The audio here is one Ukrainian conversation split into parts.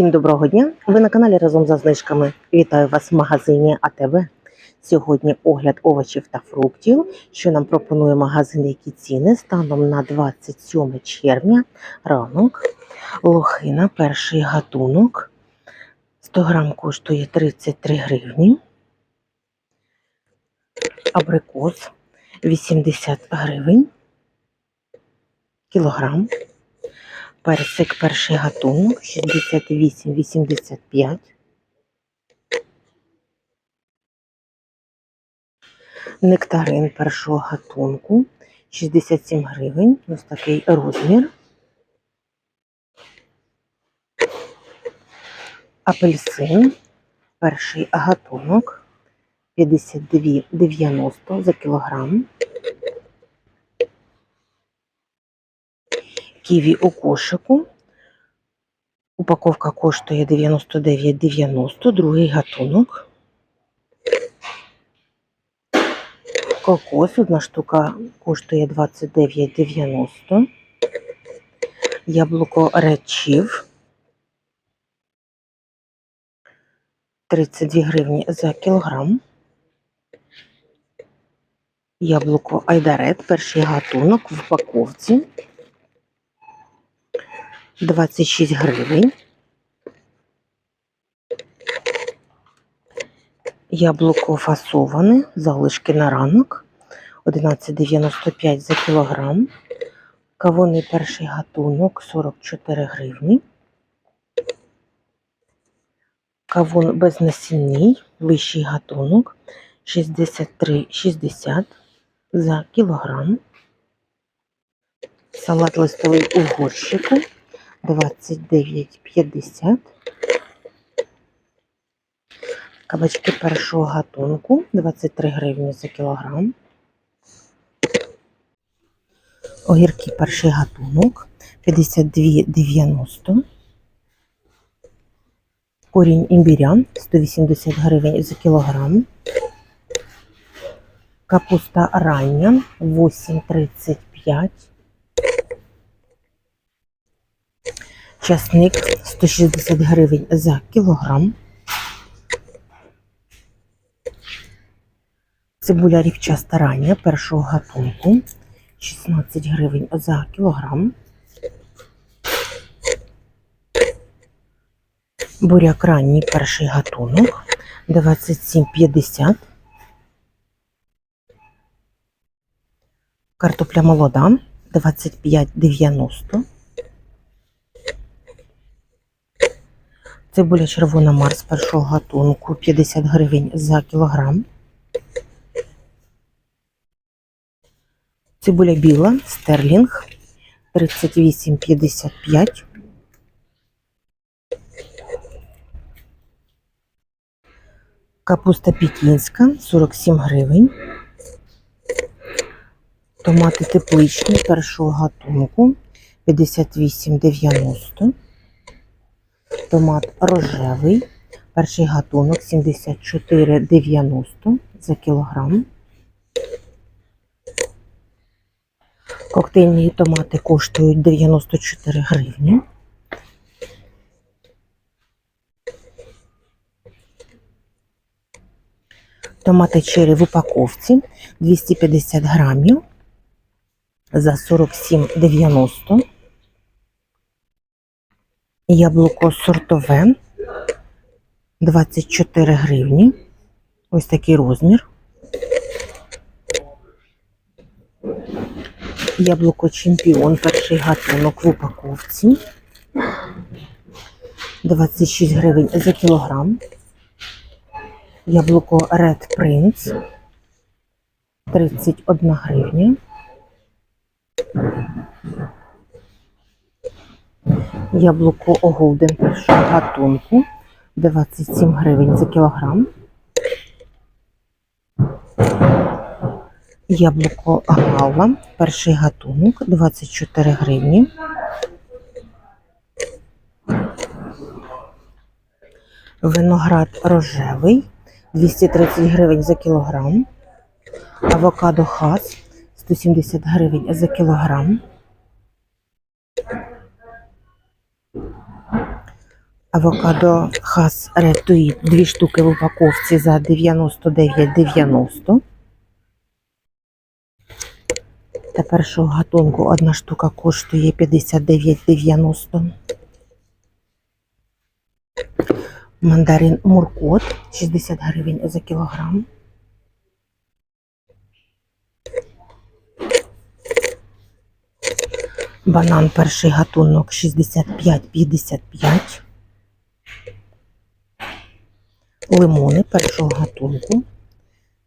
Всім доброго дня! Ви на каналі разом за знижками. Вітаю вас в магазині АТБ. Сьогодні огляд овочів та фруктів, що нам пропонує магазин, які ціни станом на 27 червня. Ранок. Лохина, перший гатунок. 100 грам коштує 33 гривні. Абрикос 80 гривень. Кілограм. Персик перший гатунок 68,85. Нектарин першого гатунку 67 гривень. Ось такий розмір. Апельсин перший гатунок 52,90 за кілограм. Ківі у кошику. Упаковка коштує 99,90, другий гатунок. Кокос, одна штука коштує 29,90. Яблуко речів 32 гривні за кілограм. Яблуко Айдарет, перший гатунок в упаковці. 26 гривень. Яблуко фасоване, залишки на ранок. 11,95 за кілограм. Кавунний перший гатунок 44 гривні. Кавун безнасінний, вищий гатунок 63,60 за кілограм. Салат листовий у горщику 29,50. Кабачки першого гатунку 23 гривні за кілограм. Огірки перший гатунок 52,90. Корінь імбіря 180 гривень за кілограм. Капуста рання 8,35. Часник 160 гривень за кілограм. Цибуля рівчаста рання першого гатунку 16 гривень за кілограм. Буряк ранній перший гатунок 27,50. Картопля молода 25,90. Цибуля червона Марс першого гатунку 50 гривень за кілограм. Цибуля біла стерлінг 38,55. Капуста пекінська 47 гривень. Томати тепличні першого гатунку 58,90. Томат рожевий. Перший гатунок 74,90 за кілограм. Коктейльні томати коштують 94 гривні. Томати черри в упаковці 250 грамів за 47,90. Яблуко сортове 24 гривні. Ось такий розмір. Яблуко чемпіон, перший гатунок в упаковці. 26 гривень за кілограм. Яблуко Red Prince 31 гривня. Яблуко Голден першого гатунку 27 гривень за кілограм. Яблуко Гала, перший гатунок 24 гривні. Виноград рожевий 230 гривень за кілограм. Авокадо хас 170 гривень за кілограм. Авокадо Хас Ретуїд. Дві штуки в упаковці за 99,90. Та першого гатунку одна штука коштує 59,90. Мандарин Муркот 60 гривень за кілограм. Банан перший гатунок 65,55. Лимони першого гатунку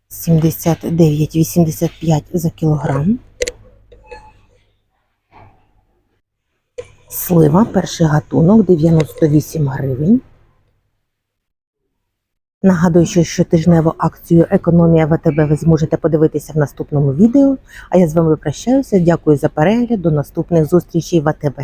79,85 за кілограм. Слива перший гатунок 98 гривень. Нагадую, що щотижневу акцію Економія ВТБ ви зможете подивитися в наступному відео. А я з вами прощаюся. Дякую за перегляд. До наступних зустрічей в АТБ.